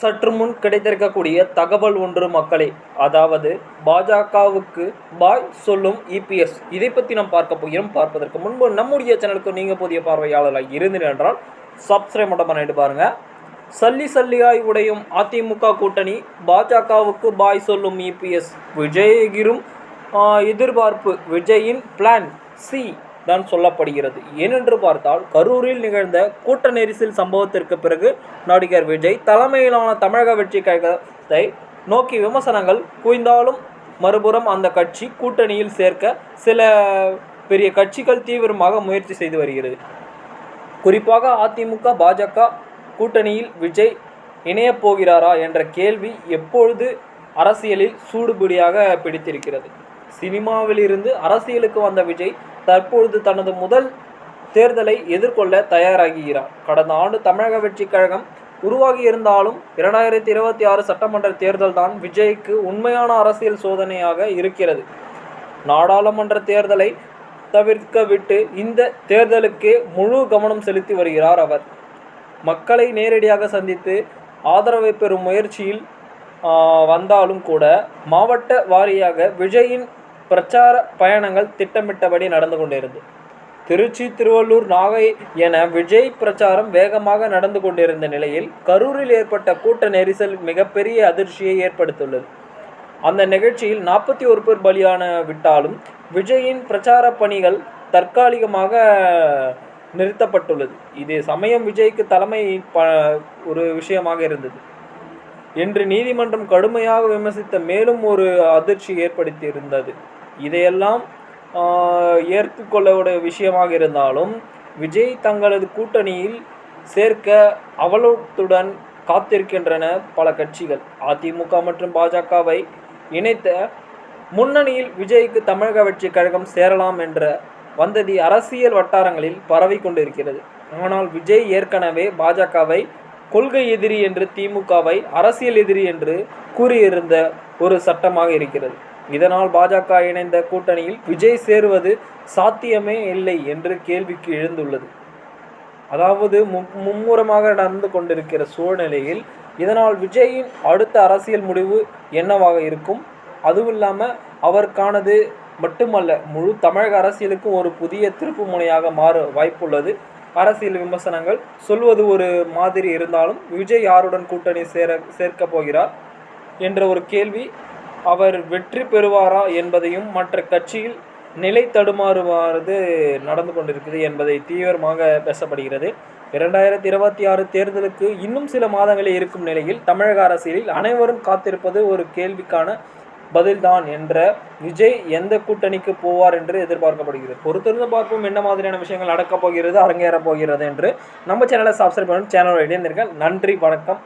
சற்று முன் கிடைத்திருக்கக்கூடிய தகவல் ஒன்று மக்களே. அதாவது பாஜகவுக்கு பாய் சொல்லும் இபிஎஸ் இதை பற்றி நாம் பார்க்க போகிறோம். பார்ப்பதற்கு முன்பு நம்முடைய சேனலுக்கு நீங்கள் புதிய பார்வையாளராக இருந்தீர்கள் என்றால் சப்ஸ்கிரைப் மட்டும் பண்ணிட்டு பாருங்க. சல்லி சல்லியாய் உடையும் அதிமுக கூட்டணி பாஜகவுக்கு பாய் சொல்லும் இபிஎஸ் விஜயகிரும் எதிர்பார்ப்பு விஜயின் பிளான் சி தான் சொல்லப்படுகிறது. ஏனென்று பார்த்தால் கரூரில் நிகழ்ந்த கூட்ட நெரிசல் சம்பவத்திற்கு பிறகு நடிகர் விஜய் தலைமையிலான தமிழக வெற்றி கழகத்தை நோக்கி விமர்சனங்கள் குவிந்தாலும் மறுபுறம் அந்த கட்சி கூட்டணியில் சேர்க்க சில பெரிய கட்சிகள் தீவிரமாக முயற்சி செய்து வருகிறது. குறிப்பாக அதிமுக பாஜக கூட்டணியில் விஜய் இணையப் போகிறாரா என்ற கேள்வி எப்பொழுது அரசியலில் சூடுபிடியாக பிடித்திருக்கிறது? சினிமாவிலிருந்து அரசியலுக்கு வந்த விஜய் தற்பொழுது தனது முதல் தேர்தலை எதிர்கொள்ள தயாராகிறார். கடந்த ஆண்டு தமிழக வெற்றிக் கழகம் உருவாகி இருந்தாலும் இரண்டாயிரத்தி இருபத்தி ஆறு சட்டமன்ற தேர்தல் தான் விஜய்க்கு உண்மையான அரசியல் சோதனையாக இருக்கிறது. நாடாளுமன்ற தேர்தலை தவிர்க்க விட்டு இந்த தேர்தலுக்கே முழு கவனம் செலுத்தி வருகிறார் அவர். மக்களை நேரடியாக சந்தித்து ஆதரவை பெறும் முயற்சியில் வந்தாலும் கூட மாவட்ட வாரியாக விஜயின் பிரச்சார பயணங்கள் திட்டமிட்டபடி நடந்து கொண்டிருந்தது. திருச்சி திருவள்ளூர் நாகை என விஜய் பிரச்சாரம் வேகமாக நடந்து கொண்டிருந்த நிலையில் கரூரில் ஏற்பட்ட கூட்ட நெரிசல் மிகப்பெரிய அதிர்ச்சியை ஏற்படுத்தியுள்ளது. அந்த நிகழ்ச்சியில் நாற்பத்தி ஒரு பேர் பலியான விட்டாலும் விஜயின் பிரச்சார பணிகள் தற்காலிகமாக நிறுத்தப்பட்டுள்ளது. இது சமயம் விஜய்க்கு தலைமை ப ஒரு விஷயமாக இருந்தது. என்று நீதிமன்றம் கடுமையாக விமர்சித்த மேலும் ஒரு அதிர்ச்சி ஏற்படுத்தியிருந்தது. இதையெல்லாம் ஆஹ், ஏற்றுக்கொள்ளக்கூடிய விஷயமாக இருந்தாலும் விஜய் தங்களது கூட்டணியில் சேர்க்க அவலோத்துடன் காத்திருக்கின்றன பல கட்சிகள். அதிமுக மற்றும் பாஜகவை இணைத்த முன்னணியில் விஜய்க்கு தமிழக வெற்றி கழகம் சேரலாம் என்ற வந்ததி அரசியல் வட்டாரங்களில் பரவி கொண்டிருக்கிறது. ஆனால் விஜய் ஏற்கனவே பாஜகவை கொள்கை எதிரி என்று திமுகவை அரசியல் எதிரி என்று கூறியிருந்த ஒரு சட்டமாக இருக்கிறது. இதனால் பாஜக இணைந்த கூட்டணியில் விஜய் சேருவது சாத்தியமே இல்லை என்று கேள்விக்கு எழுந்துள்ளது. அதாவது மு- மும்முரமாக நடந்து கொண்டிருக்கிற சூழ்நிலையில் இதனால் விஜயின் அடுத்த அரசியல் முடிவு என்னவாக இருக்கும்? அதுவும் இல்லாமல் அவருக்கானது மட்டுமல்ல முழு தமிழக அரசியலுக்கும் ஒரு புதிய திருப்பு முனையாக மாற வாய்ப்புள்ளது. அரசியல் விமர்சனங்கள் சொல்வது ஒரு மாதிரி இருந்தாலும் விஜய் யாருடன் கூட்டணி சேர சேர்க்கப் போகிறார்? என்ற ஒரு கேள்வி அவர் வெற்றி பெறுவாரா என்பதையும் மற்ற கட்சியில் நிலை தடுமாறுமாறு நடந்து கொண்டிருக்குது என்பதை தீவிரமாக பேசப்படுகிறது. இரண்டாயிரத்தி இருபத்தி ஆறு தேர்தலுக்கு இன்னும் சில மாதங்களே இருக்கும் நிலையில் தமிழக அரசியலில் அனைவரும் காத்திருப்பது ஒரு கேள்விக்கான பதில்தான் என்ற விஜய் எந்த கூட்டணிக்கு போவார் என்று எதிர்பார்க்கப்படுகிறது. பொறுத்திருந்து பார்ப்போம் என்ன மாதிரியான விஷயங்கள் நடக்கப் போகிறது அரங்கேறப் போகிறது என்று. நம்ம சேனலை சப்ஸ்கிரைப் பண்ணி சேனலோட இணைந்திருங்கள். நன்றி வணக்கம்.